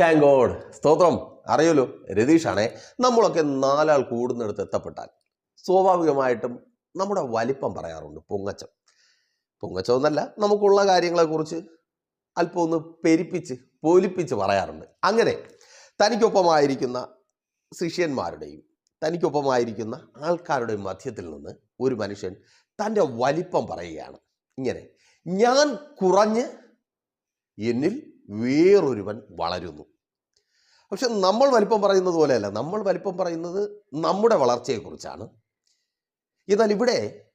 Thank God സ്തോത്രം. അറിയല്ലോ രതീഷാണേ നമ്മളൊക്കെ നാലാൾ കൂടുന്നിടത്ത് എത്തപ്പെട്ടാൽ സ്വാഭാവികമായിട്ടും നമ്മുടെ വലിപ്പം പറയാറുണ്ട് പൊങ്ങച്ചം. പൊങ്ങച്ചം എന്നല്ല നമുക്കുള്ള കാര്യങ്ങളെക്കുറിച്ച് അല്പം ഒന്ന് പെരിപ്പിച്ച് പൊലിപ്പിച്ച് പറയാറുണ്ട്. അങ്ങനെ തനിക്കൊപ്പമായിരിക്കുന്ന ശിഷ്യന്മാരുടെയും തനിക്കൊപ്പമായിരിക്കുന്ന ആൾക്കാരുടെയും മധ്യത്തിൽ നിന്ന് ഒരു മനുഷ്യൻ തന്റെ വലിപ്പം പറയുകയാണ്. ഇങ്ങനെ ഞാൻ കുറഞ്ഞ് എന്നിൽ വേറൊരുവൻ വളരുന്നു. പക്ഷെ നമ്മൾ വലിപ്പം പറയുന്നത് പോലെയല്ല. നമ്മൾ വലിപ്പം പറയുന്നത് നമ്മുടെ വളർച്ചയെക്കുറിച്ചാണ്. എന്നാൽ ഇവിടെ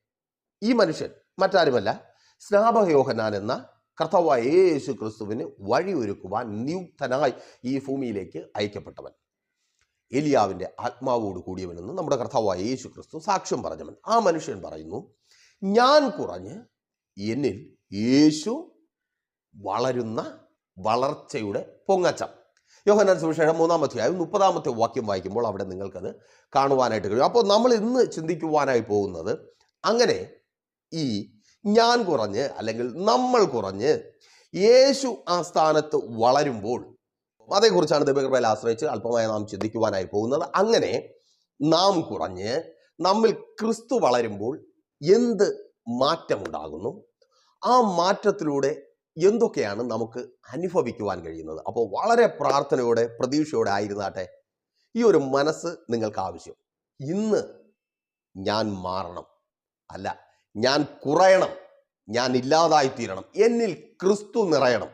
ഈ മനുഷ്യൻ മറ്റാരുമല്ല സ്നാപക യോഹന്നാൻ എന്ന കർത്താവായ യേശു ക്രിസ്തുവിന് വഴിയൊരുക്കുവാൻ നിയുക്തനായി ഈ ഭൂമിയിലേക്ക് അയക്കപ്പെട്ടവൻ. എലിയാവിന്റെ ആത്മാവോട് കൂടിയവനെന്ന് നമ്മുടെ കർത്താവായ യേശു ക്രിസ്തു സാക്ഷ്യം പറഞ്ഞവൻ. ആ മനുഷ്യൻ പറയുന്നു ഞാൻ കുറഞ്ഞ് എന്നിൽ യേശു വളരുന്ന വളർച്ചയുടെ പൊങ്ങച്ചം. യോഹന്നാൻ സുവിശേഷം ആയി മുപ്പതാമത്തെ വാക്യം വായിക്കുമ്പോൾ അവിടെ നിങ്ങൾക്കത് കാണുവാനായിട്ട് കഴിയും. അപ്പോൾ നമ്മൾ ഇന്ന് ചിന്തിക്കുവാനായി പോകുന്നത് അങ്ങനെ ഈ ഞാൻ കുറഞ്ഞ് അല്ലെങ്കിൽ നമ്മൾ കുറഞ്ഞ് യേശു ആ സ്ഥാനത്ത് വളരുമ്പോൾ അതേക്കുറിച്ചാണ് ദൈവകൃപയിൽ ആശ്രയിച്ച് അല്പമായി നാം ചിന്തിക്കുവാനായി പോകുന്നത്. അങ്ങനെ നാം കുറഞ്ഞ് നമ്മിൽ ക്രിസ്തു വളരുമ്പോൾ എന്ത് മാറ്റമുണ്ടാകുന്നു? ആ മാറ്റത്തിലൂടെ എന്തൊക്കെയാണ് നമുക്ക് അനുഭവിക്കുവാൻ കഴിയുന്നത്? അപ്പോൾ വളരെ പ്രാർത്ഥനയോടെ പ്രതീക്ഷയോടെ ആയിരുന്നാട്ടെ ഈ ഒരു മനസ്സ് നിങ്ങൾക്ക് ആവശ്യം. ഇന്ന് ഞാൻ മാറണം. അല്ല ഞാൻ കുറയണം. ഞാൻ ഇല്ലാതായിത്തീരണം. എന്നിൽ ക്രിസ്തു നിറയണം.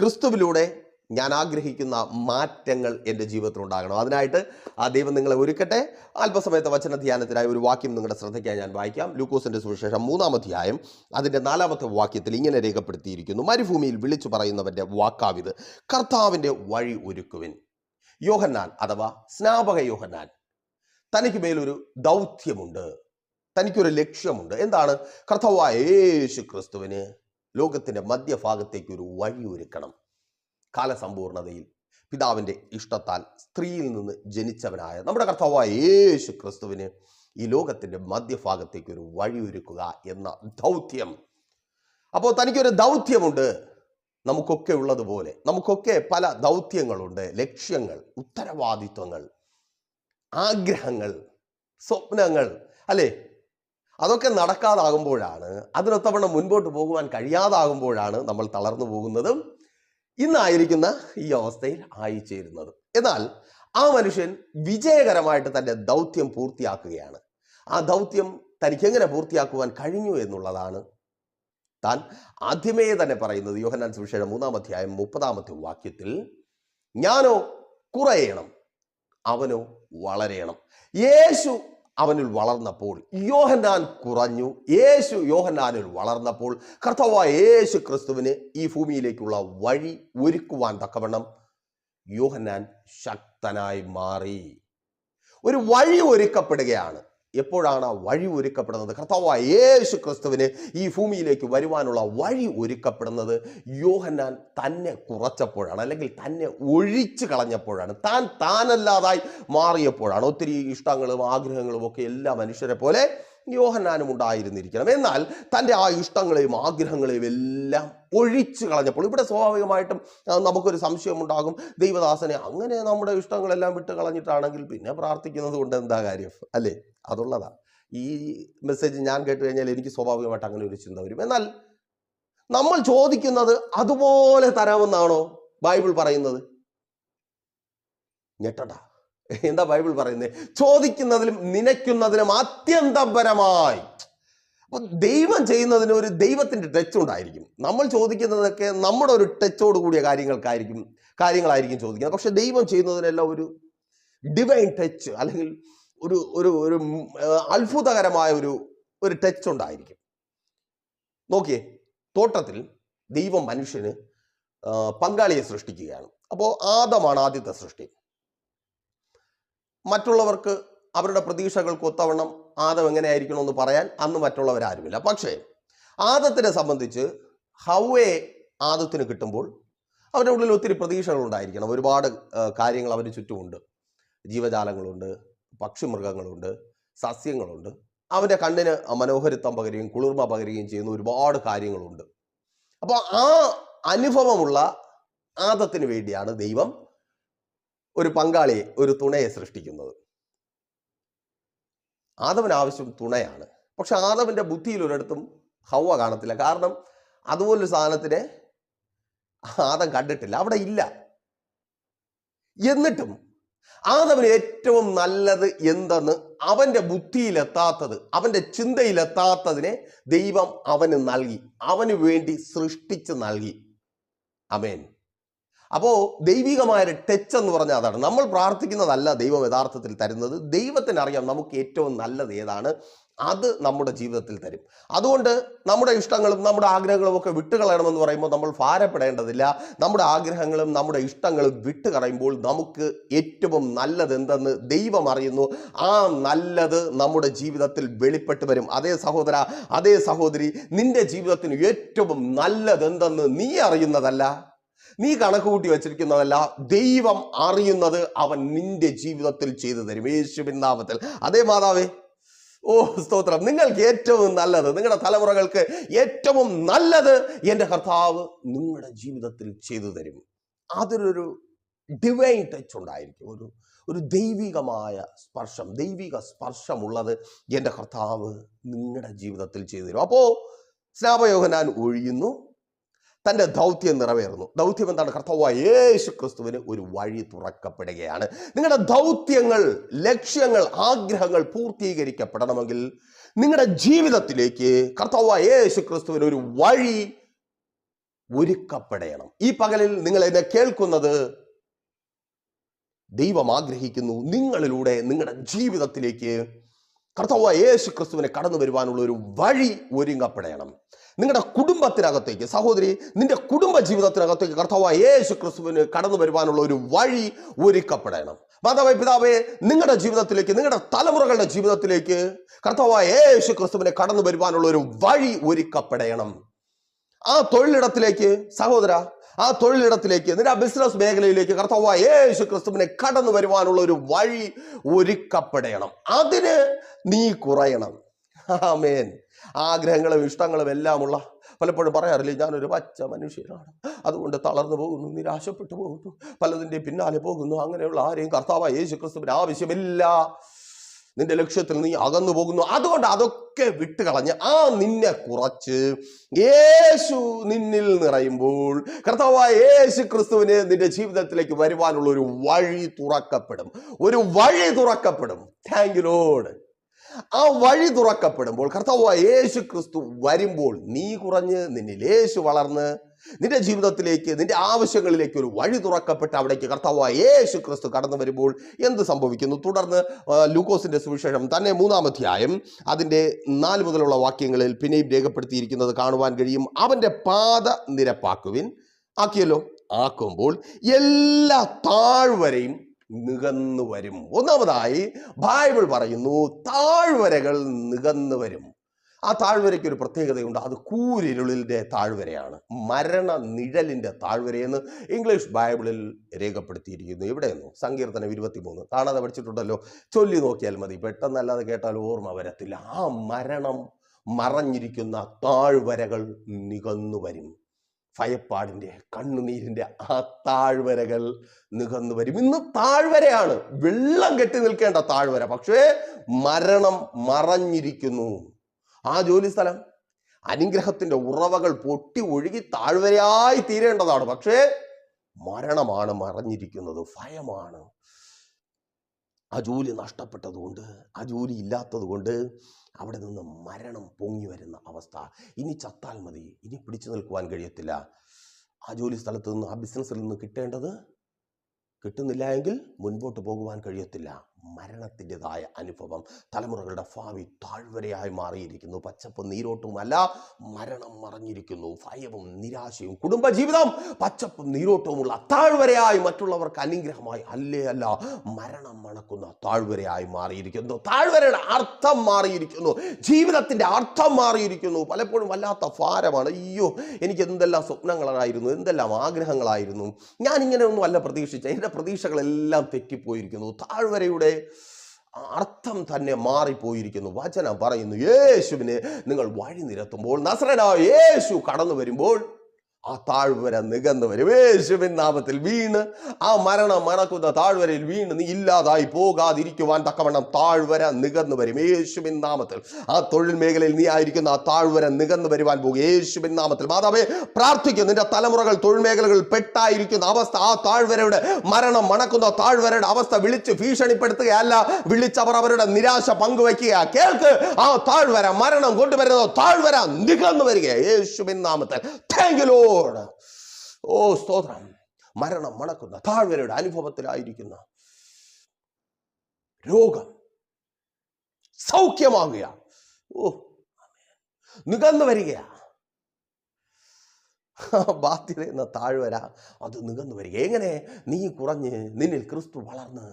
ക്രിസ്തുവിലൂടെ ഞാൻ ആഗ്രഹിക്കുന്ന മാറ്റങ്ങൾ എന്റെ ജീവിതത്തിൽ ഉണ്ടാകണം. അതിനായിട്ട് ആ ദൈവം നിങ്ങളെ ഒരുക്കട്ടെ. അല്പസമയത്തെ വചന ധ്യാനത്തിനായി ഒരു വാക്യം നിങ്ങളുടെ ശ്രദ്ധയ്ക്കായി ഞാൻ വായിക്കാം. ലൂക്കോസിന്റെ സുവിശേഷം മൂന്നാമധ്യായം അതിന്റെ നാലാമത്തെ വാക്യത്തിൽ ഇങ്ങനെ രേഖപ്പെടുത്തിയിരിക്കുന്നു. മരുഭൂമിയിൽ വിളിച്ചു പറയുന്നവന്റെ വാക്കാവിത്. കർത്താവിന്റെ വഴി ഒരുക്കുവിൻ. യോഹന്നാൻ അഥവാ സ്നാപക യോഹന്നാൻ തനിക്ക് മേലൊരു ദൗത്യമുണ്ട്. തനിക്കൊരു ലക്ഷ്യമുണ്ട്. എന്താണ്? കർത്താവായ യേശു ക്രിസ്തുവിന് ലോകത്തിന്റെ മധ്യഭാഗത്തേക്ക് ഒരു വഴി ഒരുക്കണം. കാലസമ്പൂർണതയിൽ പിതാവിന്റെ ഇഷ്ടത്താൽ സ്ത്രീയിൽ നിന്ന് ജനിച്ചവനായ നമ്മുടെ കർത്താവായ യേശു ക്രിസ്തുവിന് ഈ ലോകത്തിന്റെ മധ്യഭാഗത്തേക്ക് ഒരു വഴിയൊരുക്കുക എന്ന ദൗത്യം. അപ്പോൾ തനിക്കൊരു ദൗത്യമുണ്ട്. നമുക്കൊക്കെ ഉള്ളതുപോലെ നമുക്കൊക്കെ പല ദൗത്യങ്ങളുണ്ട്. ലക്ഷ്യങ്ങൾ ഉത്തരവാദിത്വങ്ങൾ ആഗ്രഹങ്ങൾ സ്വപ്നങ്ങൾ അല്ലേ? അതൊക്കെ നടക്കാതാകുമ്പോഴാണ് അതിനൊത്തവണ്ണം മുൻപോട്ട് പോകുവാൻ കഴിയാതാകുമ്പോഴാണ് നമ്മൾ തളർന്നു പോകുന്നതും ഇന്നായിരിക്കുന്ന ഈ അവസ്ഥയിൽ ആയിച്ചേരുന്നത്. എന്നാൽ ആ മനുഷ്യൻ വിജയകരമായിട്ട് തന്റെ ദൗത്യം പൂർത്തിയാക്കുകയാണ്. ആ ദൗത്യം തനിക്ക് എങ്ങനെ പൂർത്തിയാക്കുവാൻ കഴിഞ്ഞു എന്നുള്ളതാണ് താൻ ആദ്യമേ തന്നെ പറയുന്നത്. യോഹന്നാൻ സുവിശേഷം മൂന്നാം അധ്യായം മുപ്പതാമത്തെ വാക്യത്തിൽ ഞാനോ കുറയണം അവനോ വളരെയണം യേശു അവനിൽ വളർന്നപ്പോൾ യോഹനാൻ കുറഞ്ഞു. യേശു യോഹനാനിൽ വളർന്നപ്പോൾ കർത്താവായ യേശു ക്രിസ്തുവിന് ഈ ഭൂമിയിലേക്കുള്ള വഴി ഒരുക്കുവാൻ തക്കവണ്ണം യോഹനാൻ ശക്തനായി മാറി. ഒരു വഴി ഒരുക്കപ്പെടുകയാണ്. എപ്പോഴാണ് ആ വഴി ഒരുക്കപ്പെടുന്നത്? കർത്താവായ യേശു ക്രിസ്തുവിന് ഈ ഭൂമിയിലേക്ക് വരുവാനുള്ള വഴി ഒരുക്കപ്പെടുന്നത് യോഹന്നാൻ തന്നെ കുറച്ചപ്പോഴാണ് അല്ലെങ്കിൽ തന്നെ ഒഴിച്ചു കളഞ്ഞപ്പോഴാണ്. താൻ താനല്ലാതായി മാറിയപ്പോഴാണ്. ഒത്തിരി ഇഷ്ടങ്ങളും ആഗ്രഹങ്ങളും ഒക്കെ എല്ലാ മനുഷ്യരെ പോലെ യോഹന്നാനും ഉണ്ടായിരുന്നിരിക്കണം. എന്നാൽ തന്റെ ആ ഇഷ്ടങ്ങളെയും ആഗ്രഹങ്ങളെയും എല്ലാം ഒഴിച്ചു കളഞ്ഞപ്പോൾ ഇവിടെ സ്വാഭാവികമായിട്ടും നമുക്കൊരു സംശയമുണ്ടാകും ദൈവദാസനെ അങ്ങനെ നമ്മുടെ ഇഷ്ടങ്ങളെല്ലാം വിട്ട് കളഞ്ഞിട്ടാണെങ്കിൽ പിന്നെ പ്രാർത്ഥിക്കുന്നത് കൊണ്ട് എന്താ കാര്യം? അല്ലേ? അതുള്ളതാ. ഈ മെസ്സേജ് ഞാൻ കേട്ട് കഴിഞ്ഞാൽ എനിക്ക് സ്വാഭാവികമായിട്ട് അങ്ങനെ ഒരു ചിന്ത വരും. എന്നാൽ നമ്മൾ ചോദിക്കുന്നത് അതുപോലെ തരാമെന്നാണോ ബൈബിൾ പറയുന്നത്? ഞെട്ടണ്ട എന്താ ബൈബിൾ പറയുന്നത് ചോദിക്കുന്നതിലും നിനയ്ക്കുന്നതിലും അത്യന്തപരമായി. അപ്പൊ ദൈവം ചെയ്യുന്നതിന് ഒരു ദൈവത്തിന്റെ ടച്ച് ഉണ്ടായിരിക്കും. നമ്മൾ ചോദിക്കുന്നതൊക്കെ നമ്മുടെ ഒരു ടച്ചോട് കൂടിയ കാര്യങ്ങൾക്കായിരിക്കും കാര്യങ്ങളായിരിക്കും ചോദിക്കുന്നത്. പക്ഷെ ദൈവം ചെയ്യുന്നതിനെല്ലാം ഒരു ഡിവൈൻ ടച്ച് അല്ലെങ്കിൽ ഒരു ഒരു ഒരു അത്ഭുതകരമായ ഒരു ഒരു ടച്ച് ഉണ്ടായിരിക്കും. നോക്കിയേ തോട്ടത്തിൽ ദൈവം മനുഷ്യന് പങ്കാളിയെ സൃഷ്ടിക്കുകയാണ്. അപ്പോൾ ആദമാണ് ആദ്യത്തെ സൃഷ്ടി. മറ്റുള്ളവർക്ക് അവരുടെ പ്രതീക്ഷകൾക്ക് ഒത്തവണ്ണം ആദം എങ്ങനെയായിരിക്കണമെന്ന് പറയാൻ അന്ന് മറ്റുള്ളവരാരുമില്ല. പക്ഷേ ആദത്തിനെ സംബന്ധിച്ച് ഹൗവേ ആദത്തിന് കിട്ടുമ്പോൾ അവരുടെ ഉള്ളിൽ ഒത്തിരി പ്രതീക്ഷകൾ ഉണ്ടായിരിക്കണം. ഒരുപാട് കാര്യങ്ങൾ അവന് ചുറ്റുമുണ്ട്. ജീവജാലങ്ങളുണ്ട് പക്ഷിമൃഗങ്ങളുണ്ട് സസ്യങ്ങളുണ്ട്. അവന്റെ കണ്ണിന് മനോഹരിത്വം പകരുകയും കുളിർമ പകരുകയും ചെയ്യുന്ന ഒരുപാട് കാര്യങ്ങളുണ്ട്. അപ്പോൾ ആ അനുഭവമുള്ള ആദത്തിന് വേണ്ടിയാണ് ദൈവം ഒരു പങ്കാളിയെ ഒരു തുണയെ സൃഷ്ടിക്കുന്നത്. ആദവന് ആവശ്യം തുണയാണ്. പക്ഷെ ആദവന്റെ ബുദ്ധിയിൽ ഒരിടത്തും ഹൗവ കാണത്തില്ല. കാരണം അതുപോലൊരു സാധനത്തിനെ ആദം കണ്ടിട്ടില്ല. അവിടെ ഇല്ല. എന്നിട്ടും ആദവന് ഏറ്റവും നല്ലത് എന്തെന്ന് അവന്റെ ബുദ്ധിയിലെത്താത്തത് അവന്റെ ചിന്തയിലെത്താത്തതിനെ ദൈവം അവന് നൽകി. അവന് വേണ്ടി സൃഷ്ടിച്ച് നൽകി. അമേൻ അപ്പോ ദൈവികമായ ടച്ച് എന്ന് പറഞ്ഞാൽ അതാണ്. നമ്മൾ പ്രാർത്ഥിക്കുന്നതല്ല ദൈവം യഥാർത്ഥത്തിൽ തരുന്നത്. ദൈവത്തിന് അറിയാം നമുക്ക് ഏറ്റവും നല്ലത് ഏതാണ്. അത് നമ്മുടെ ജീവിതത്തിൽ തരും. അതുകൊണ്ട് നമ്മുടെ ഇഷ്ടങ്ങളും നമ്മുടെ ആഗ്രഹങ്ങളും ഒക്കെ വിട്ടുകളയണമെന്ന് പറയുമ്പോൾ നമ്മൾ ഭാരപ്പെടേണ്ടതില്ല. നമ്മുടെ ആഗ്രഹങ്ങളും നമ്മുടെ ഇഷ്ടങ്ങളും വിട്ടുകളയുമ്പോൾ നമുക്ക് ഏറ്റവും നല്ലത് എന്തെന്ന് ദൈവം അറിയുന്നു. ആ നല്ലത് നമ്മുടെ ജീവിതത്തിൽ വെളിപ്പെട്ട് വരും. അതേ സഹോദര അതേ സഹോദരി നിന്റെ ജീവിതത്തിന് ഏറ്റവും നല്ലത് എന്തെന്ന് നീ അറിയുന്നതല്ല. നീ കണക്ക് കൂട്ടി വെച്ചിരിക്കുന്നതല്ല ദൈവം അറിയുന്നത് അവൻ നിന്റെ ജീവിതത്തിൽ ചെയ്തു തരും. യേശുവിൻ അതേ മാതാവേ ഓ സ്തോത്രം. നിങ്ങൾക്ക് ഏറ്റവും നല്ലത് നിങ്ങളുടെ തലമുറകൾക്ക് ഏറ്റവും നല്ലത് എന്റെ കർത്താവ് നിങ്ങളുടെ ജീവിതത്തിൽ ചെയ്തു തരും. അതിലൊരു ഡിവൈൻ ടച്ച് ഉണ്ടായിരിക്കും. ഒരു ഒരു ദൈവികമായ സ്പർശം ദൈവിക സ്പർശമുള്ളത് എന്റെ കർത്താവ് നിങ്ങളുടെ ജീവിതത്തിൽ ചെയ്തു തരും. അപ്പോൾ സ്നാപയോഹനാൻ ഒഴിയുന്നു. തന്റെ ദൗത്യം നിറവേറുന്നു. ദൗത്യം എന്താണ്? കർത്താവായ യേശു ക്രിസ്തുവിന് ഒരു വഴി തുറക്കപ്പെടുകയാണ്. നിങ്ങളുടെ ദൗത്യങ്ങൾ ലക്ഷ്യങ്ങൾ ആഗ്രഹങ്ങൾ പൂർത്തീകരിക്കപ്പെടണമെങ്കിൽ നിങ്ങളുടെ ജീവിതത്തിലേക്ക് കർത്താവായ യേശു ക്രിസ്തുവിന് ഒരു വഴി ഒരുക്കപ്പെടണം. ഈ പകലിൽ നിങ്ങൾ എന്നെ കേൾക്കുന്നത് ദൈവം ആഗ്രഹിക്കുന്നു നിങ്ങളിലൂടെ നിങ്ങളുടെ ജീവിതത്തിലേക്ക് കർത്താവായ യേശു ക്രിസ്തുവിനെ കടന്നു വരുവാനുള്ള ഒരു വഴി ഒരുങ്ങപ്പെടണം. നിങ്ങളുടെ കുടുംബത്തിനകത്തേക്ക് സഹോദരി നിന്റെ കുടുംബ ജീവിതത്തിനകത്തേക്ക് കർത്താവായ യേശു ക്രിസ്തുവിന് കടന്നു വരുവാനുള്ള ഒരു വഴി ഒരുക്കപ്പെടണം. മാതാവേ പിതാവേ നിങ്ങളുടെ ജീവിതത്തിലേക്ക് നിങ്ങളുടെ തലമുറകളുടെ ജീവിതത്തിലേക്ക് കർത്താവായ യേശു ക്രിസ്തുവിനെ കടന്നു വരുവാനുള്ള ഒരു വഴി ഒരുക്കപ്പെടണം. ആ തൊഴിലിടത്തിലേക്ക് സഹോദര ആ തൊഴിലിടത്തിലേക്ക് നിന്റെ ആ ബിസിനസ് മേഖലയിലേക്ക് കർത്താവായ യേശു ക്രിസ്തുവിനെ കടന്നു വരുവാനുള്ള ഒരു വഴി ഒരുക്കപ്പെടണം. അതിന് നീ കുറയണം. ആമേൻ. ആഗ്രഹങ്ങളും ഇഷ്ടങ്ങളും എല്ലാമുള്ള പലപ്പോഴും പറയാറില്ലേ ഞാനൊരു പച്ച മനുഷ്യനാണ്. അതുകൊണ്ട് തളർന്നു പോകുന്നു നിരാശപ്പെട്ടു പോകുന്നു പലതിന്റെ പിന്നാലെ പോകുന്നു അങ്ങനെയുള്ള ആരെയും കർത്താവായ യേശു ക്രിസ്തുവിന് ആവശ്യമില്ല. നിന്റെ ലക്ഷ്യത്തിൽ നീ അകന്നു പോകുന്നു. അതുകൊണ്ട് അതൊക്കെ വിട്ടുകളഞ്ഞ് ആ നിന്നെ കുറച്ച് യേശു നിന്നിൽ നിറയുമ്പോൾ കർത്താവായ യേശു ക്രിസ്തുവിന് നിന്റെ ജീവിതത്തിലേക്ക് വരുവാനുള്ള ഒരു വഴി തുറക്കപ്പെടും. ഒരു വഴി തുറക്കപ്പെടും. താങ്ക് യു ലോഡ് ആ വഴി തുറക്കപ്പെടുമ്പോൾ കർത്താവ് യേശു ക്രിസ്തു വരുമ്പോൾ നീ കുറഞ്ഞ് നിന്നിൽ യേശു വളർന്ന് നിന്റെ ജീവിതത്തിലേക്ക് നിന്റെ ആവശ്യങ്ങളിലേക്ക് ഒരു വഴി തുറക്കപ്പെട്ട് അവിടേക്ക് കർത്താവ് യേശു ക്രിസ്തു കടന്നു വരുമ്പോൾ എന്ത് സംഭവിക്കുന്നു? തുടർന്ന് ലൂക്കോസിന്റെ സുവിശേഷം തന്നെ മൂന്നാമധ്യായം അതിന്റെ നാല് മുതലുള്ള വാക്യങ്ങളിൽ പിന്നെയും രേഖപ്പെടുത്തിയിരിക്കുന്നത് കാണുവാൻ കഴിയും. അവന്റെ പാത നിരപ്പാക്കുവിൻ. ആക്കിയല്ലോ. ആക്കുമ്പോൾ എല്ലാ താഴ്വരയും നികന്നു വരും. ഒന്നാമതായി ബൈബിൾ പറയുന്നു താഴ്വരകൾ നികന്നു വരും. ആ താഴ്വരയ്ക്ക് ഒരു പ്രത്യേകതയുണ്ട്. അത് കൂരിരുളിന്റെ താഴ്വരയാണ്. മരണ നിഴലിന്റെ താഴ്വരയെന്ന് ഇംഗ്ലീഷ് ബൈബിളിൽ രേഖപ്പെടുത്തിയിരിക്കുന്നു. ഇവിടെയെന്നു സങ്കീർത്തനം ഇരുപത്തിമൂന്ന്. കാണാതെ പഠിച്ചിട്ടുണ്ടല്ലോ. ചൊല്ലി നോക്കിയാൽ മതി. പെട്ടെന്നല്ലാതെ കേട്ടാൽ ഓർമ്മ വരത്തില്ല. ആ മരണം മറഞ്ഞിരിക്കുന്ന താഴ്വരകൾ നികന്നു വരും. ഭയപ്പാടിന്റെ കണ്ണുനീരിന്റെ ആ താഴ്വരകൾ നികന്നു വരും. ഇന്ന് താഴ്വരയാണ്. വെള്ളം കെട്ടി നിൽക്കേണ്ട താഴ്വര. പക്ഷേ മരണം മറഞ്ഞിരിക്കുന്നു. ആ ജോലി സ്ഥലം അനുഗ്രഹത്തിന്റെ ഉറവകൾ പൊട്ടി ഒഴുകി താഴ്വരയായി തീരേണ്ടതാണ്. പക്ഷേ മരണമാണ് മറഞ്ഞിരിക്കുന്നത്. ഭയമാണ്. ആ ജോലി നഷ്ടപ്പെട്ടതുകൊണ്ട് ആ ജോലി ഇല്ലാത്തത് കൊണ്ട് അവിടെ നിന്ന് മരണം പൊങ്ങി വരുന്ന അവസ്ഥ. ഇനി ചത്താൽ മതി. ഇനി പിടിച്ചു നിൽക്കുവാൻ കഴിയത്തില്ല. ആ ജോലി സ്ഥലത്ത് നിന്ന് ആ ബിസിനസ്സിൽ നിന്ന് കിട്ടേണ്ടത് കിട്ടുന്നില്ല എങ്കിൽ മുൻപോട്ട് പോകുവാൻ കഴിയത്തില്ല. മരണത്തിന്റെതായ അനുഭവം. തലമുറകളുടെ ഭാവി താഴ്വരയായി മാറിയിരിക്കുന്നു. പച്ചപ്പ് നീരോട്ടുമല്ല മരണം മറഞ്ഞിരിക്കുന്നു. ഭയവും നിരാശയും കുടുംബജീവിതം പച്ചപ്പും നീരോട്ടവുമുള്ള താഴ്വരയായി മറ്റുള്ളവർക്ക് അനുഗ്രഹമായി അല്ലേ അല്ല മരണം മണക്കുന്ന താഴ്വരയായി മാറിയിരിക്കുന്നു. താഴ്വരയുടെ അർത്ഥം മാറിയിരിക്കുന്നു. ജീവിതത്തിന്റെ അർത്ഥം മാറിയിരിക്കുന്നു. പലപ്പോഴും വല്ലാത്ത ഭാരമാണ്. അയ്യോ എനിക്ക് എന്തെല്ലാം സ്വപ്നങ്ങളായിരുന്നു എന്തെല്ലാം ആഗ്രഹങ്ങളായിരുന്നു. ഞാൻ ഇങ്ങനെയൊന്നും അല്ല പ്രതീക്ഷിച്ച എന്റെ പ്രതീക്ഷകളെല്ലാം തെറ്റിപ്പോയിരിക്കുന്നു. താഴ്വരയുടെ അർത്ഥം തന്നെ മാറിപ്പോയിരിക്കുന്നു. വചനം പറയുന്നു യേശുവിനെ നിങ്ങൾ വഴി നിരത്തുമ്പോൾ നസ്രനായ യേശു കടന്നു വരുമ്പോൾ ആ താഴ്വര നികന്നു വരും യേശുവിൻ നാമത്തിൽ വീണ്. ആ മരണം മണക്കുന്ന താഴ്വരയിൽ വീണ്. നീ ഇല്ലാതായി പോകാതിരിക്കുവാൻ തക്കവണ്ണം താഴ്വര നികന്നു വരും യേശുവിൻ നാമത്തിൽ. ആ തൊഴിൽ മേഖലയിൽ നീ ആയിരിക്കുന്ന ആ താഴ്വര നികന്നു വരുവാൻ പോകും. യേശുവിൻ നാമത്തിൽ. മാതാവേ പ്രാർത്ഥിക്കും. നിന്റെ തലമുറകൾ തൊഴിൽ മേഖലകളിൽ പെട്ടായിരിക്കുന്ന അവസ്ഥ ആ താഴ്വരയുടെ മരണം മണക്കുന്ന താഴ്വരയുടെ അവസ്ഥ വിളിച്ച് ഭീഷണിപ്പെടുത്തുകയല്ല. വിളിച്ചവർ അവരുടെ നിരാശ പങ്കുവയ്ക്കുക. കേൾക്ക്. ആ താഴ്വര മരണം കൊണ്ടുവരുന്ന താഴ്വര നികന്നു വരിക യേശുവിൻ നാമത്തിൽ. താങ്ക് യു ലോഡ് ഓ സ്തോത്രം. മരണം മണക്കുന്ന താഴ്വരയുടെ അനുഭവത്തിലായിരിക്കുന്ന രോഗം സൗഖ്യമാകുക. ഓ നികന്നു വരിക ബാധ്യത എന്ന താഴ്വര അത് നികന്നു വരിക. എങ്ങനെ? നീ കുറഞ്ഞ് നിന്നിൽ ക്രിസ്തു വളർന്ന്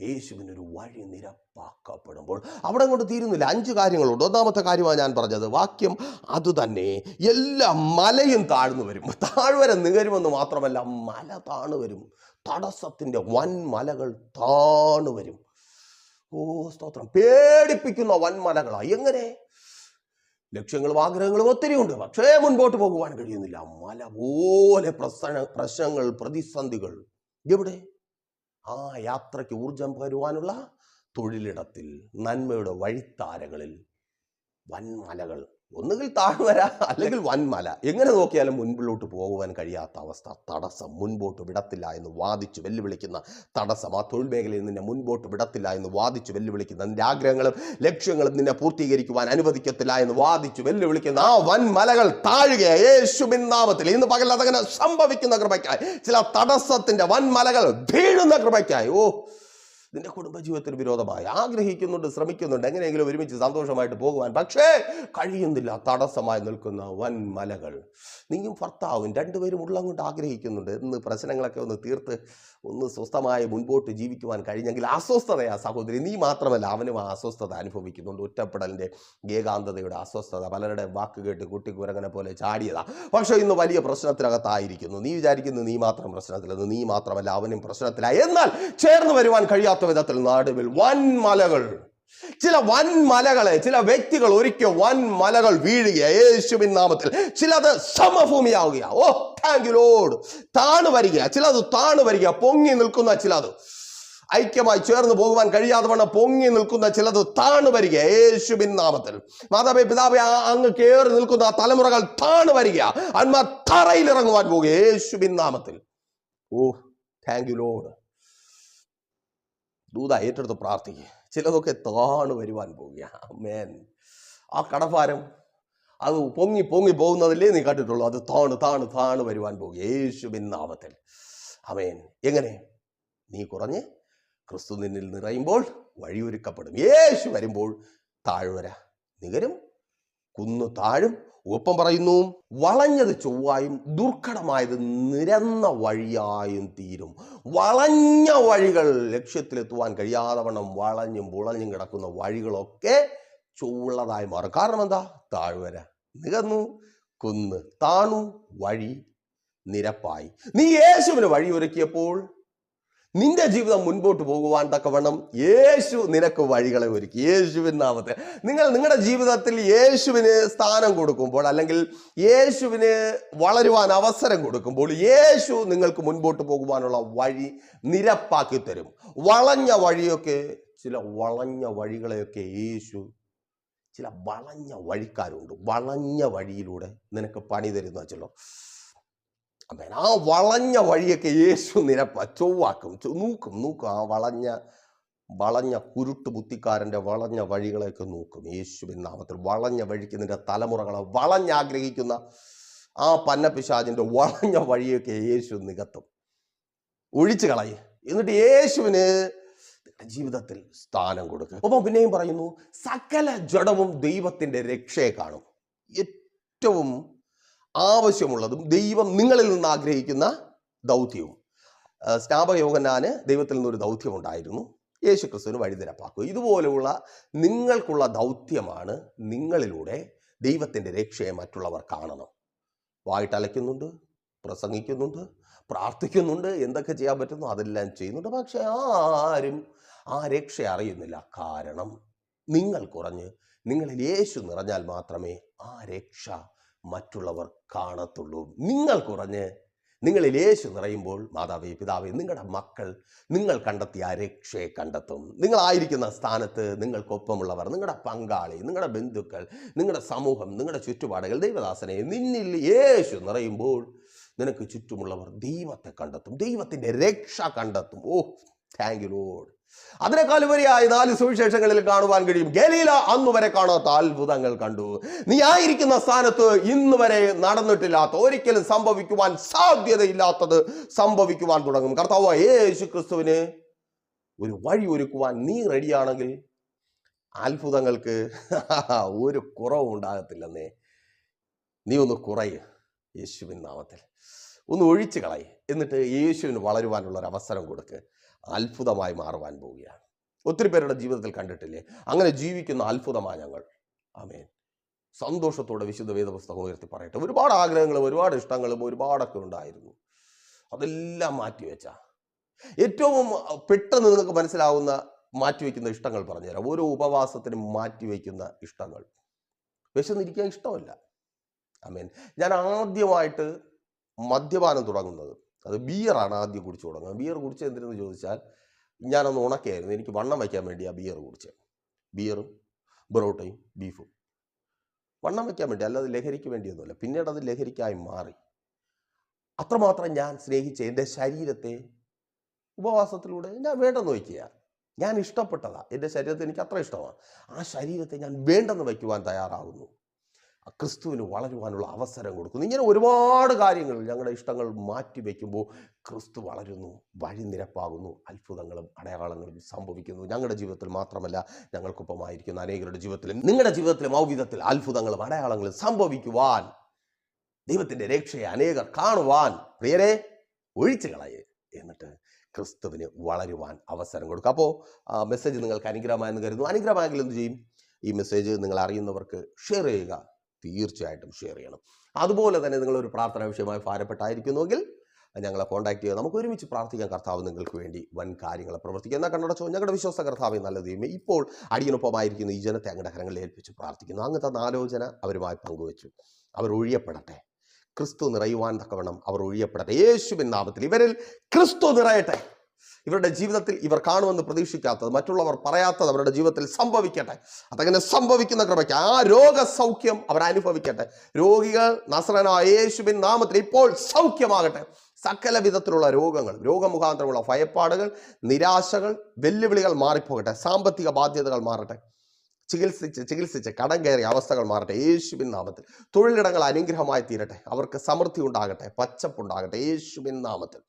യേശുവിനൊരു വഴി നിരപ്പാക്കപ്പെടുമ്പോൾ അവിടെ കൊണ്ട് തീരുന്നില്ല. അഞ്ച് കാര്യങ്ങളുണ്ട്. ഒന്നാമത്തെ കാര്യമാണ് ഞാൻ പറഞ്ഞത്. വാക്യം അതുതന്നെ എല്ലാ മലയും താഴ്ന്നു വരും. താഴ്വര നികരുമെന്ന് മാത്രമല്ല മല താണു വരും. തടസ്സത്തിന്റെ വൻമലകൾ താണു വരും. ഓ സ്തോത്രം. പേടിപ്പിക്കുന്ന വൻമലകളാ എങ്ങനെ? ലക്ഷ്യങ്ങളും ആഗ്രഹങ്ങളും ഒത്തിരി ഉണ്ട്. പക്ഷേ മുൻപോട്ട് പോകുവാൻ കഴിയുന്നില്ല. മല പോലെ പ്രശ്ന പ്രശ്നങ്ങൾ പ്രതിസന്ധികൾ. എവിടെ? ആ യാത്രയ്ക്ക് ഊർജം പകരുവാനുള്ള തൊഴിലിടത്തിൽ നന്മയുടെ വഴിത്താരകളിൽ വൻമലകൾ ഒന്നുകിൽ താഴ്വര അല്ലെങ്കിൽ വൻമല എങ്ങനെ നോക്കിയാലും മുൻപിലോട്ട് പോകുവാൻ കഴിയാത്ത അവസ്ഥ തടസ്സം മുൻപോട്ട് വിടത്തില്ല എന്ന് വാദിച്ച് വെല്ലുവിളിക്കുന്ന തടസ്സം ആ തൊഴിൽ മേഖലയിൽ നിന്നെ മുൻപോട്ട് വിടത്തില്ല എന്ന് വാദിച്ച് വെല്ലുവിളിക്കുന്ന നിന്റെ ആഗ്രഹങ്ങളും ലക്ഷ്യങ്ങളും നിന്നെ പൂർത്തീകരിക്കുവാൻ അനുവദിക്കത്തില്ല എന്ന് വാദിച്ച് വെല്ലുവിളിക്കുന്ന ആ വൻമലകൾ താഴുക നാമത്തിൽ ഇന്ന് പകൽ അതങ്ങനെ സംഭവിക്കുന്ന കൃപയ്ക്കായി ചില തടസ്സത്തിന്റെ വൻമലകൾ വീഴുന്ന കൃപയ്ക്കായി. ഓ നിന്റെ കുടുംബജീവിതത്തിന് വിരോധമായി ആഗ്രഹിക്കുന്നുണ്ട് ശ്രമിക്കുന്നുണ്ട് എങ്ങനെയെങ്കിലും ഒരുമിച്ച് സന്തോഷമായിട്ട് പോകുവാൻ. പക്ഷേ കഴിയുന്നില്ല തടസ്സമായി നിൽക്കുന്ന വൻ മലകൾ നീയും ഭർത്താവും രണ്ടുപേരും ഉള്ളം കൊണ്ട് ആഗ്രഹിക്കുന്നുണ്ട്. ഇന്ന് പ്രശ്നങ്ങളൊക്കെ ഒന്ന് തീർത്ത് ഒന്ന് സ്വസ്ഥമായി മുൻപോട്ട് ജീവിക്കുവാൻ കഴിഞ്ഞെങ്കിൽ അസ്വസ്ഥതയാ സഹോദരി. നീ മാത്രമല്ല അവനും ആ അസ്വസ്ഥത അനുഭവിക്കുന്നുണ്ട്. ഒറ്റപ്പെടലിന്റെ ഏകാന്തതയുടെ അസ്വസ്ഥത പലരുടെ വാക്ക് കേട്ട് കുട്ടിക്കുരങ്ങനെ പോലെ ചാടിയതാ. പക്ഷേ ഇന്ന് വലിയ പ്രശ്നത്തിനകത്തായിരിക്കുന്നു. നീ വിചാരിക്കുന്നു നീ മാത്രം പ്രശ്നത്തിലെന്ന് നീ മാത്രമല്ല അവനും പ്രശ്നത്തിലായി എന്നാൽ ചേർന്ന് വരുവാൻ കഴിയാത്ത വിധത്തിൽ നടുവിൽ വൻ മലകൾ ചില വൻ മലകളെ ചില വ്യക്തികൾ ഒരിക്കൽ വൻ മലകൾ വീഴുക യേശുവിൻ നാമത്തിൽ. ചിലത് സമഭൂമിയാവുക ഓ താങ്ക് യു ലോഡ് താണു വരിക ചിലത് താണു വരിക പൊങ്ങി നിൽക്കുന്ന ചിലത്. ഐക്യമായി ചേർന്ന് പോകുവാൻ കഴിയാതെ വണ്ണം പൊങ്ങി നിൽക്കുന്ന ചിലത് താണു വരിക യേശുവിൻ നാമത്തിൽ. മാതാപേ പിതാവേ അങ്ങ് കയറി നിൽക്കുന്ന തലമുറകൾ താണു വരിക അന്മാർ തറയിൽ ഇറങ്ങുവാൻ പോകുക യേശുബിൻ നാമത്തിൽ. ഓ താങ്ക് യു ലോഡ് ദൂത ഏറ്റെടുത്ത് പ്രാർത്ഥിക്കുക. ചിലതൊക്കെ താണു വരുവാൻ പോവുക മേൻ ആ കടഭാരം അത് പൊങ്ങി പൊങ്ങി പോകുന്നതല്ലേ നീ കണ്ടിട്ടുള്ളൂ. അത് താണു താണു താണു വരുവാൻ പോകുക യേശുവിൻ നാമത്തിൽ. അമേൻ എങ്ങനെ? നീ കുറഞ്ഞ് ക്രിസ്തു നിന്നിൽ നിറയുമ്പോൾ വഴിയൊരുക്കപ്പെടും. യേശു വരുമ്പോൾ താഴ്വര നികരും. കുന്നു താഴും ഒപ്പം പറയുന്നു വളഞ്ഞത് ചൊവ്വായും ദുർഘടമായത് നിരന്ന വഴിയായും തീരും. വളഞ്ഞ വഴികൾ ലക്ഷ്യത്തിലെത്തുവാൻ കഴിയാതെ വണ്ണം വളഞ്ഞും പുളഞ്ഞും കിടക്കുന്ന വഴികളൊക്കെ ചൊവ്വുള്ളതായി മാറും. കാരണം എന്താ? താഴ്വര നികന്നു കുന്ന് താണു വഴി നിരപ്പായി. നീ യേശുവിന് വഴി ഒരുക്കിയപ്പോൾ നിന്റെ ജീവിതം മുൻപോട്ട് പോകുവാൻ തക്കവണ്ണം യേശു നിനക്ക് വഴികളെ ഒരുക്കി. യേശുവിൻ നാമത്തെ നിങ്ങൾ നിങ്ങളുടെ ജീവിതത്തിൽ യേശുവിന് സ്ഥാനം കൊടുക്കുമ്പോൾ അല്ലെങ്കിൽ യേശുവിന് വളരുവാൻ അവസരം കൊടുക്കുമ്പോൾ യേശു നിങ്ങൾക്ക് മുൻപോട്ട് പോകുവാനുള്ള വഴി നിരപ്പാക്കി തരും. വളഞ്ഞ വഴിയൊക്കെ ചില വളഞ്ഞ വഴികളെയൊക്കെ യേശു ചില വളഞ്ഞ വഴിക്കാരുണ്ട്. വളഞ്ഞ വഴിയിലൂടെ നിനക്ക് പണി തരുന്ന ചിലർ. അമേൻ ആ വളഞ്ഞ വഴിയൊക്കെ യേശു നിരപ്പ ചൊവ്വാക്കും. നോക്കും നൂക്കും. ആ വളഞ്ഞ വളഞ്ഞ കുരുട്ട് ബുദ്ധിക്കാരന്റെ വളഞ്ഞ വഴികളെയൊക്കെ നോക്കും. യേശുവിൻ നാമത്തിൽ വളഞ്ഞ വഴിക്ക് നിന്റെ തലമുറകളെ വളഞ്ഞാഗ്രഹിക്കുന്ന ആ പന്നപ്പിശാജിന്റെ വളഞ്ഞ വഴിയൊക്കെ യേശു നികത്തും. ഒഴിച്ചു കളയും. എന്നിട്ട് യേശുവിന് ജീവിതത്തിൽ സ്ഥാനം കൊടുക്കുക ഒപ്പം പിന്നെയും പറയുന്നു സകല ജഡവും ദൈവത്തിന്റെ രക്ഷയെ കാണും. ഏറ്റവും ആവശ്യമുള്ളതും ദൈവം നിങ്ങളിൽ നിന്ന് ആഗ്രഹിക്കുന്ന ദൗത്യവും. സ്നാപകയോഗനാന് ദൈവത്തിൽ നിന്നൊരു ദൗത്യം ഉണ്ടായിരുന്നു യേശു ക്രിസ്തുവിന് വഴിതിരപ്പാക്കുക. ഇതുപോലെയുള്ള നിങ്ങൾക്കുള്ള ദൗത്യമാണ് നിങ്ങളിലൂടെ ദൈവത്തിന്റെ രക്ഷയെ മറ്റുള്ളവർ കാണണം. വായിട്ടലയ്ക്കുന്നുണ്ട് പ്രസംഗിക്കുന്നുണ്ട് പ്രാർത്ഥിക്കുന്നുണ്ട് എന്തൊക്കെ ചെയ്യാൻ പറ്റുന്നു അതെല്ലാം ചെയ്യുന്നുണ്ട്. പക്ഷെ ആരും ആ രക്ഷ അറിയുന്നില്ല. കാരണം നിങ്ങൾ കുറഞ്ഞ് നിങ്ങളിൽ യേശു നിറഞ്ഞാൽ മാത്രമേ ആ രക്ഷ മറ്റുള്ളവർ കാണത്തുള്ളൂ. നിങ്ങൾ കുറഞ്ഞ് നിങ്ങളിൽ യേശു നിറയുമ്പോൾ മാതാവേ പിതാവേ നിങ്ങളുടെ മക്കൾ നിങ്ങൾ കണ്ടെത്തിയ രക്ഷയെ കണ്ടെത്തും. നിങ്ങളായിരിക്കുന്ന സ്ഥാനത്ത് നിങ്ങൾക്കൊപ്പമുള്ളവർ നിങ്ങളുടെ പങ്കാളി നിങ്ങളുടെ ബന്ധുക്കൾ നിങ്ങളുടെ സമൂഹം നിങ്ങളുടെ ചുറ്റുപാടുകൾ ദൈവദാസനെ നിന്നിൽ യേശു നിറയുമ്പോൾ നിനക്ക് ചുറ്റുമുള്ളവർ ദൈവത്തെ കണ്ടെത്തും. ദൈവത്തിന്റെ രക്ഷ കണ്ടെത്തും. ഓ താങ്ക് യു ലോഡ് അതിനേക്കാൾ ഉപരിയായി നാല് സുവിശേഷങ്ങളിൽ കാണുവാൻ കഴിയും. ഗലീല അന്ന് വരെ കാണാത്ത അത്ഭുതങ്ങൾ കണ്ടു. നീ ആയിരിക്കുന്ന സ്ഥാനത്ത് ഇന്ന് വരെ നടന്നിട്ടില്ലാത്ത ഒരിക്കലും സംഭവിക്കുവാൻ സാധ്യതയില്ലാത്തത് സംഭവിക്കുവാൻ തുടങ്ങും. കർത്താവ് യേശു ക്രിസ്തുവിന് ഒരു വഴി ഒരുക്കുവാൻ നീ റെഡിയാണെങ്കിൽ അത്ഭുതങ്ങൾക്ക് ഒരു കുറവും ഉണ്ടാകത്തില്ലെന്നേ. നീ ഒന്ന് കുറയ് യേശുവിൻ നാമത്തിൽ. ഒന്ന് ഒഴിച്ചു കളയ. എന്നിട്ട് യേശുവിന് വളരുവാനുള്ള ഒരു അവസരം കൊടുക്ക്. അത്ഭുതമായി മാറുവാൻ പോവുകയാണ്. ഒത്തിരി പേരുടെ ജീവിതത്തിൽ കണ്ടിട്ടില്ലേ? അങ്ങനെ ജീവിക്കുന്ന അത്ഭുതമാണ് ഞങ്ങൾ. ആമേൻ. സന്തോഷത്തോടെ വിശുദ്ധ വേദപുസ്തകം ഉയർത്തി പറയട്ടെ. ഒരുപാട് ആഗ്രഹങ്ങളും ഒരുപാട് ഇഷ്ടങ്ങളും ഒരുപാടൊക്കെ ഉണ്ടായിരുന്നു. അതെല്ലാം മാറ്റിവെച്ച ഏറ്റവും പെട്ടെന്ന് നിങ്ങൾക്ക് മനസ്സിലാവുന്ന മാറ്റിവെക്കുന്ന ഇഷ്ടങ്ങൾ പറഞ്ഞുതരാം. ഓരോ ഉപവാസത്തിനും മാറ്റിവെക്കുന്ന ഇഷ്ടങ്ങൾ. വിശന്നിരിക്കാൻ ഇഷ്ടമല്ല. ആമേൻ. ഞാൻ ആദ്യമായിട്ട് മദ്യപാനം തുടങ്ങുന്നത് അത് ബിയറാണ് ആദ്യം കുടിച്ചു തുടങ്ങുന്നത് ബിയർ കുടിച്ചത് എന്തിനെന്ന് ചോദിച്ചാൽ ഞാനൊന്ന് ഉണക്കായിരുന്നു എനിക്ക് വണ്ണം വയ്ക്കാൻ വേണ്ടിയാണ് ബിയർ കുടിച്ചത്. ബിയറും ബറോട്ടയും ബീഫും. വണ്ണം വയ്ക്കാൻ വേണ്ടി അല്ലാതെ ലഹരിക്ക് വേണ്ടിയൊന്നുമല്ല. പിന്നീട് അത് ലഹരിക്കായി മാറി. അത്രമാത്രം ഞാൻ സ്നേഹിച്ച എന്റെ ശരീരത്തെ ഉപവാസത്തിലൂടെ ഞാൻ വേണ്ടെന്ന് വയ്ക്കുക ഞാൻ ഇഷ്ടപ്പെട്ടതാണ് എന്റെ ശരീരത്തെ എനിക്ക് അത്ര ഇഷ്ടമാണ്. ആ ശരീരത്തെ ഞാൻ വേണ്ടെന്ന് വയ്ക്കുവാൻ തയ്യാറാകുന്നു ആ ക്രിസ്തുവിന് വളരുവാനുള്ള അവസരം കൊടുക്കുന്നു. ഇങ്ങനെ ഒരുപാട് കാര്യങ്ങൾ ഞങ്ങളുടെ ഇഷ്ടങ്ങൾ മാറ്റി വയ്ക്കുമ്പോൾ ക്രിസ്തു വളരുന്നു വഴി നിരപ്പാകുന്നു അത്ഭുതങ്ങളും അടയാളങ്ങളും സംഭവിക്കുന്നു. ഞങ്ങളുടെ ജീവിതത്തിൽ മാത്രമല്ല ഞങ്ങൾക്കൊപ്പമായിരിക്കുന്ന അനേകരുടെ ജീവിതത്തിലും നിങ്ങളുടെ ജീവിതത്തിലും ഔവിധത്തിൽ അത്ഭുതങ്ങളും അടയാളങ്ങളും സംഭവിക്കുവാൻ ദൈവത്തിന്റെ രക്ഷയെ അനേകർ കാണുവാൻ പ്രിയരെ ഒഴിച്ചു കളയേ എന്നിട്ട് ക്രിസ്തുവിന് വളരുവാൻ അവസരം കൊടുക്കുക. അപ്പോൾ മെസ്സേജ് നിങ്ങൾക്ക് അനുഗ്രഹമായെന്ന് കരുതുന്നു. അനുഗ്രഹമായെങ്കിൽ എന്ത് ചെയ്യും? ഈ മെസ്സേജ് നിങ്ങൾ അറിയുന്നവർക്ക് ഷെയർ ചെയ്യുക. തീർച്ചയായിട്ടും ഷെയർ ചെയ്യണം. അതുപോലെ തന്നെ നിങ്ങളൊരു പ്രാർത്ഥനാ വിഷയമായി ഭാരപ്പെട്ടായിരിക്കുന്നുവെങ്കിൽ ഞങ്ങളെ കോൺടാക്ട് ചെയ്യുക നമുക്ക് ഒരുമിച്ച് പ്രാർത്ഥിക്കാൻ കർത്താവ് നിങ്ങൾക്ക് വേണ്ടി വൻ കാര്യങ്ങളെ പ്രവർത്തിക്കുക എന്നാൽ കണ്ണടച്ചോ ഞങ്ങളുടെ വിശ്വാസ കർത്താവ് നല്ല ദൈവമേ ഇപ്പോൾ അടിയനൊപ്പമായിരിക്കുന്ന. ഈ ജനത്തെ അങ്ങയുടെ കരങ്ങളിൽ ഏൽപ്പിച്ച് പ്രാർത്ഥിക്കുന്നു. അങ്ങനത്തെ ആലോചന അവരുമായി പങ്കുവച്ചു. അവർ ഒഴിയപ്പെടട്ടെ. ക്രിസ്തു നിറയുവാൻ തക്കവണ്ണം അവർ ഒഴിയപ്പെടട്ടെ. യേശുവിൻ നാമത്തിൽ ഇവരിൽ ക്രിസ്തു നിറയട്ടെ. ഇവരുടെ ജീവിതത്തിൽ ഇവർ കാണുമെന്ന് പ്രതീക്ഷിക്കാത്തത് മറ്റുള്ളവർ പറയാത്തത് അവരുടെ ജീവിതത്തിൽ സംഭവിക്കട്ടെ. അതങ്ങനെ സംഭവിക്കുന്ന കൃപയ്ക്ക് ആ രോഗസൗഖ്യം അവർ അനുഭവിക്കട്ടെ. രോഗികൾ നസ്രനായ യേശുവിൻ നാമത്തിൽ ഇപ്പോൾ സൗഖ്യമാകട്ടെ. സകല വിധത്തിലുള്ള രോഗങ്ങൾ രോഗമുഖാന്തരമുള്ള ഭയപ്പാടുകൾ നിരാശകൾ വെല്ലുവിളികൾ മാറിപ്പോകട്ടെ. സാമ്പത്തിക ബാധ്യതകൾ മാറട്ടെ. ചികിത്സിച്ച് ചികിത്സിച്ച് കടം കയറിയ അവസ്ഥകൾ മാറട്ടെ. യേശുവിൻ നാമത്തിൽ തൊഴിലിടങ്ങൾ അനുഗ്രഹമായി തീരട്ടെ. അവർക്ക് സമൃദ്ധി ഉണ്ടാകട്ടെ. പച്ചപ്പുണ്ടാകട്ടെ. യേശുവിൻ നാമത്തിൽ.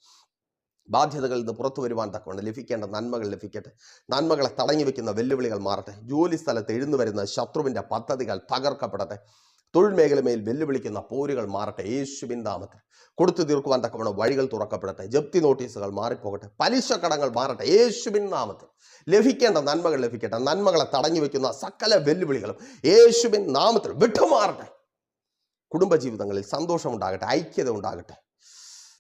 ബാധ്യതകളിൽ നിന്ന് പുറത്തു വരുവാൻ തക്കവണ്ണം ലഭിക്കേണ്ട നന്മകൾ ലഭിക്കട്ടെ. നന്മകളെ തടഞ്ഞു വെക്കുന്ന വെല്ലുവിളികൾ മാറട്ടെ. ജോലി സ്ഥലത്ത് എഴുന്നു വരുന്ന ശത്രുവിന്റെ പദ്ധതികൾ തകർക്കപ്പെടട്ടെ. തൊഴിൽ മേഖലമേൽ വെല്ലുവിളിക്കുന്ന പോരുകൾ മാറട്ടെ യേശുവിൻ നാമത്തിൽ. കൊടുത്തു തീർക്കുവാൻ തക്കവണ്ണം വഴികൾ തുറക്കപ്പെടട്ടെ. ജപ്തി നോട്ടീസുകൾ മാറിപ്പോകട്ടെ. പലിശ കടങ്ങൾ മാറട്ടെ യേശുവിൻ നാമത്തിൽ. ലഭിക്കേണ്ട നന്മകൾ ലഭിക്കട്ടെ. നന്മകളെ തടഞ്ഞു വെക്കുന്ന സകല വെല്ലുവിളികളും യേശുവിൻ നാമത്തിൽ വിട്ടുമാറട്ടെ. കുടുംബജീവിതങ്ങളിൽ സന്തോഷമുണ്ടാകട്ടെ ഐക്യത ഉണ്ടാകട്ടെ.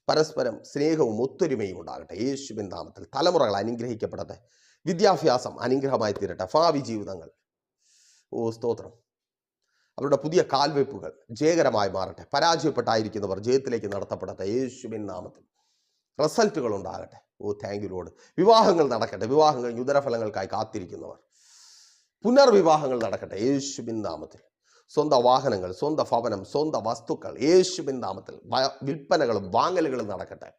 പരസ്പരം സ്നേഹവും ഒത്തൊരുമയും ഉണ്ടാകട്ടെ. യേശുവിൻ നാമത്തിൽ തലമുറകൾ അനുഗ്രഹിക്കപ്പെടട്ടെ. വിദ്യാഭ്യാസം അനുഗ്രഹമായി തീരട്ടെ. ഭാവി ജീവിതങ്ങൾ. ഓ സ്തോത്രം. അവരുടെ പുതിയ കാൽവെപ്പുകൾ ജയകരമായി മാറട്ടെ. പരാജയപ്പെട്ടായിരിക്കുന്നവർ ജയത്തിലേക്ക് നടത്തപ്പെടട്ടെ. യേശുവിൻ നാമത്തിൽ റിസൾട്ടുകൾ ഉണ്ടാകട്ടെ. ഓ താങ്ക് യു ലോഡ് വിവാഹങ്ങൾ നടക്കട്ടെ. വിവാഹങ്ങൾ യുദ്ധരഫലങ്ങൾക്കായി കാത്തിരിക്കുന്നവർ. പുനർവിവാഹങ്ങൾ നടക്കട്ടെ. യേശുവിൻ നാമത്തിൽ. സ്വന്തം വാഹനങ്ങൾ സ്വന്തം ഭവനം സ്വന്തം വസ്തുക്കൾ യേശുവിൻ നാമത്തിൽ വിൽപ്പനകളും വാങ്ങലുകളും നടക്കട്ടെ.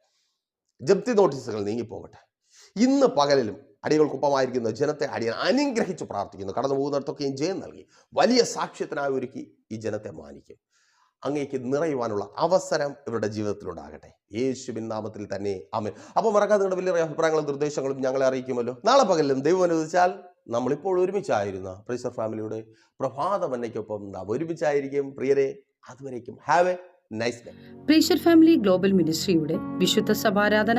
ജപ്തി നോട്ടീസുകൾ നീങ്ങിപ്പോകട്ടെ. ഇന്ന് പകലിലും അടികൾക്കൊപ്പമായിരിക്കുന്ന ജനത്തെ അടിയൻ അനുഗ്രഹിച്ച് പ്രാർത്ഥിക്കുന്നു. കടന്നു പോകുന്നിടത്തൊക്കെയും ജയം നൽകി. വലിയ സാക്ഷ്യത്തിനായി ഒരുക്കി ഈ ജനത്തെ മാനിക്കും. അങ്ങേക്ക് നിറയുവാനുള്ള അവസരം ഇവരുടെ ജീവിതത്തിലുണ്ടാകട്ടെ. യേശുവിൻ നാമത്തിൽ തന്നെ. അമ്മ അപ്പോൾ മറക്കാതെ നിങ്ങളുടെ വലിയ അഭിപ്രായങ്ങളും നിർദ്ദേശങ്ങളും ഞങ്ങളെ അറിയിക്കുമല്ലോ. നാളെ പകലും ദൈവം അനുവദിച്ചാൽ നമ്മളിപ്പോൾ ഒരുമിച്ചായിരുന്ന. പ്രീസർ ഫാമിലിയുടെ പ്രഭാത മന്നയ്ക്കൊപ്പം നാം ഒരുമിച്ചായിരിക്കും. പ്രിയരെ അതുവരേക്കും. ഹാവ് എ നൈസ് ഡേ പ്രീഷർ ഫാമിലി ഗ്ലോബൽ മിനിസ്ട്രിയുടെ വിശുദ്ധ സഭാരാധന.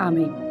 ആമേൻ